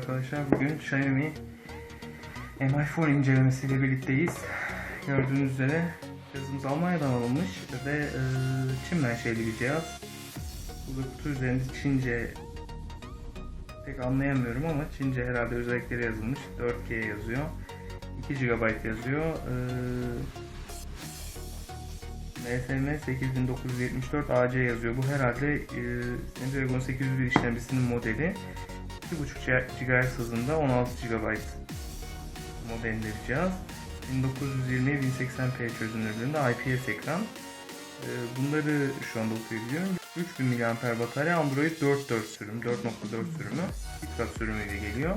Arkadaşlar. Bugün Xiaomi MI4 incelemesiyle birlikteyiz. Gördüğünüz üzere cihazımız Almanya'dan alınmış ve e, Çin menşeli bir cihaz. Burada kutu üzerinde Çince pek anlayamıyorum ama Çince herhalde özellikleri yazılmış. 4G yazıyor. 2 GB yazıyor. E, NSM 8974 AC yazıyor. Bu herhalde e, Snapdragon 801 işlemcisinin modeli. 2.5 GHz hızında 16 GB modelinde bir cihaz. 1920 1080p çözünürlüğünde IPS ekran. Ee, Bunları şu anda okuyabiliyorum. 3000 mAh batarya Android 4.4 sürüm, 4.4 sürümü, KitKat sürümüyle geliyor.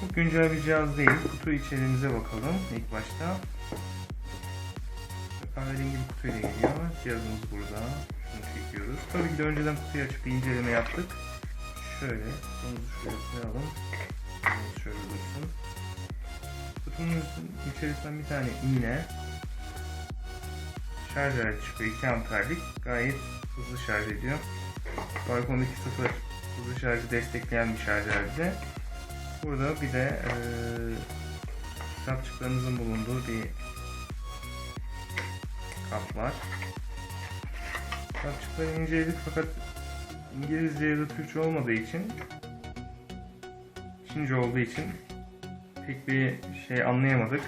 Çok güncel bir cihaz değil. Kutu içeriğimize bakalım ilk başta. Kahverengi bir kutuyla geliyor. Cihazımız burada. Şunu çekiyoruz. Tabii ki de önceden kutuyu açıp bir inceleme yaptık. Şöyle, kutumuzu şuraya koyalım. Kutumuz şöyle dursun. Kutumuzun içerisinden bir tane iğne. Şarj aleti çıkıyor. 2 amperlik. Gayet hızlı şarj ediyor. Balkon 2.0 hızlı şarjı destekleyen bir şarj aleti. Burada bir de e, kitapçıklarımızın bulunduğu bir kap var. Kitapçıkları inceledik fakat İngilizce ya da Türkçe olmadığı için Çince olduğu için pek bir şey anlayamadık.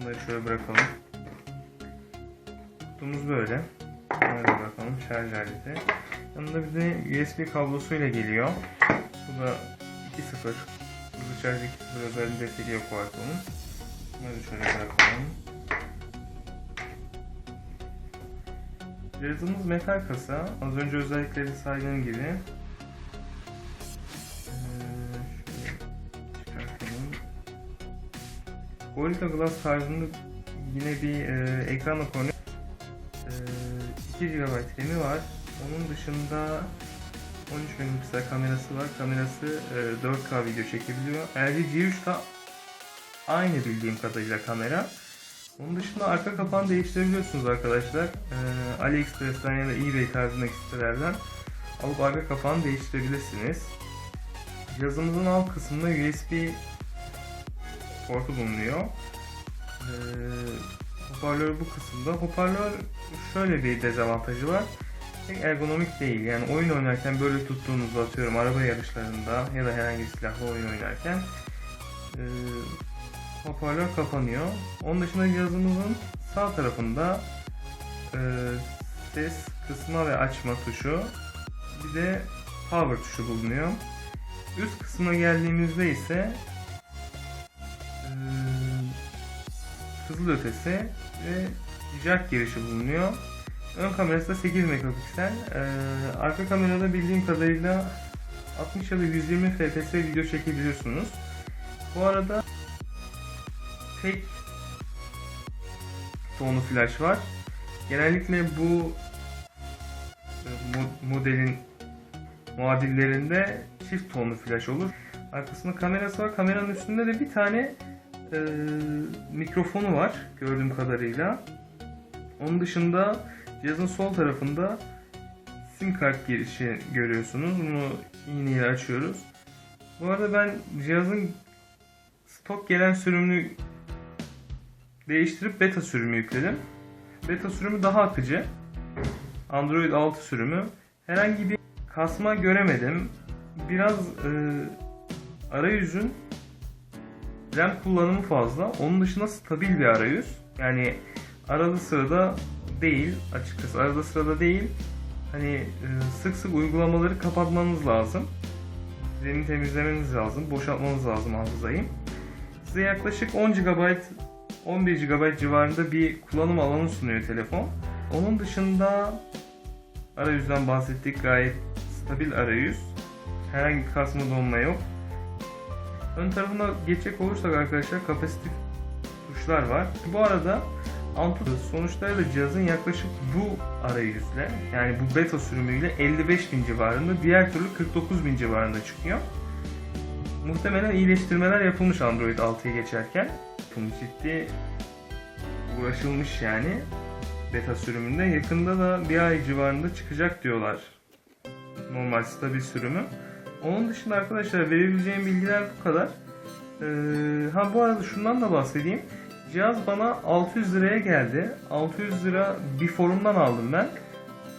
Bunları şöyle bırakalım. Kutumuz böyle. Bunları bırakalım. Şarj aleti. Yanında bir de USB kablosuyla geliyor. Bu da 2.0. Hızlı şarj 2.0 özel destekli yok Qualcomm'un. Bunları şöyle bırakalım. Cihazımız metal kasa. Az önce özellikleri saydığım gibi. Ee. Gorilla Glass tarzında yine bir e, ekranla konuyor. E, 2 GB RAM'i var. Onun dışında 13 megapiksel kamerası var. Kamerası e, 4K video çekebiliyor. LG G3 da aynı bildiğim kadarıyla kamera. Onun dışında arka kapağını değiştirebiliyorsunuz arkadaşlar. Ee, AliExpress'ten ya da eBay tarzındaki sitelerden alıp arka kapağını değiştirebilirsiniz. Cihazımızın alt kısmında USB portu bulunuyor. Ee, hoparlör bu kısımda. Hoparlör şöyle bir dezavantajı var. Pek ergonomik değil. Yani oyun oynarken böyle tuttuğunuzda atıyorum araba yarışlarında ya da herhangi bir silahlı oyun oynarken ee, hoparlör kapanıyor. Onun dışında cihazımızın sağ tarafında e, ses kısma ve açma tuşu bir de power tuşu bulunuyor. Üst kısmına geldiğimizde ise e, hızlı ötesi ve jack girişi bulunuyor. Ön kamerası da 8 megapiksel. E, arka kamerada bildiğim kadarıyla 60 ya da 120 fps video çekebiliyorsunuz. Bu arada tek tonlu flash var. Genellikle bu e, mo- modelin muadillerinde çift tonlu flash olur. Arkasında kamerası var. Kameranın üstünde de bir tane e, mikrofonu var gördüğüm kadarıyla. Onun dışında cihazın sol tarafında sim kart girişi görüyorsunuz. Bunu iğneyle açıyoruz. Bu arada ben cihazın stok gelen sürümünü değiştirip beta sürümü yükledim. Beta sürümü daha akıcı. Android 6 sürümü. Herhangi bir kasma göremedim. Biraz e, arayüzün RAM kullanımı fazla. Onun dışında stabil bir arayüz. Yani arada sırada değil açıkçası arada sırada değil. Hani e, sık sık uygulamaları kapatmanız lazım. RAM'i temizlemeniz lazım. Boşaltmanız lazım hafızayı. Size yaklaşık 10 GB 11 GB civarında bir kullanım alanı sunuyor telefon. Onun dışında arayüzden bahsettik. Gayet stabil arayüz. Herhangi bir kasma donma yok. Ön tarafına geçecek olursak arkadaşlar kapasitif tuşlar var. Bu arada Antutu sonuçları da cihazın yaklaşık bu arayüzle yani bu beta sürümüyle 55.000 civarında diğer türlü 49.000 civarında çıkıyor. Muhtemelen iyileştirmeler yapılmış Android 6'ya geçerken. Bunu ciddi uğraşılmış yani beta sürümünde. Yakında da bir ay civarında çıkacak diyorlar. Normal stabil sürümü. Onun dışında arkadaşlar verebileceğim bilgiler bu kadar. Ee, ha bu arada şundan da bahsedeyim. Cihaz bana 600 liraya geldi. 600 lira bir forumdan aldım ben.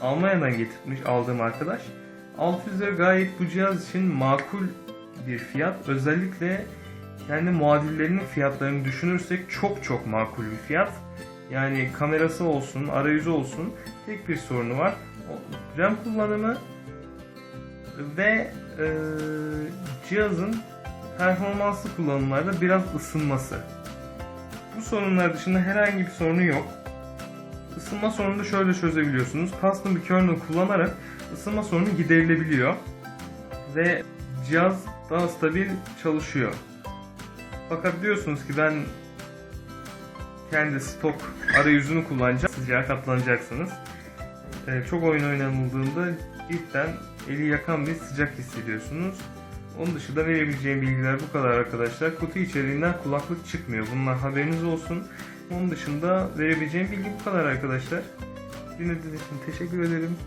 Almanya'dan getirmiş aldığım arkadaş. 600 lira gayet bu cihaz için makul bir fiyat. Özellikle kendi muadillerinin fiyatlarını düşünürsek çok çok makul bir fiyat. Yani kamerası olsun, arayüzü olsun tek bir sorunu var. RAM kullanımı ve e, cihazın performanslı kullanımlarda biraz ısınması. Bu sorunlar dışında herhangi bir sorunu yok. Isınma sorununu şöyle çözebiliyorsunuz. Custom bir kernel kullanarak ısınma sorunu giderilebiliyor. Ve cihaz daha stabil çalışıyor. Fakat diyorsunuz ki ben kendi stok arayüzünü kullanacağım. Sıcağa katlanacaksınız. Ee, çok oyun oynanıldığında cidden eli yakan bir sıcak hissediyorsunuz. Onun dışında verebileceğim bilgiler bu kadar arkadaşlar. Kutu içeriğinden kulaklık çıkmıyor. Bunlar haberiniz olsun. Onun dışında verebileceğim bilgi bu kadar arkadaşlar. Dinlediğiniz için teşekkür ederim.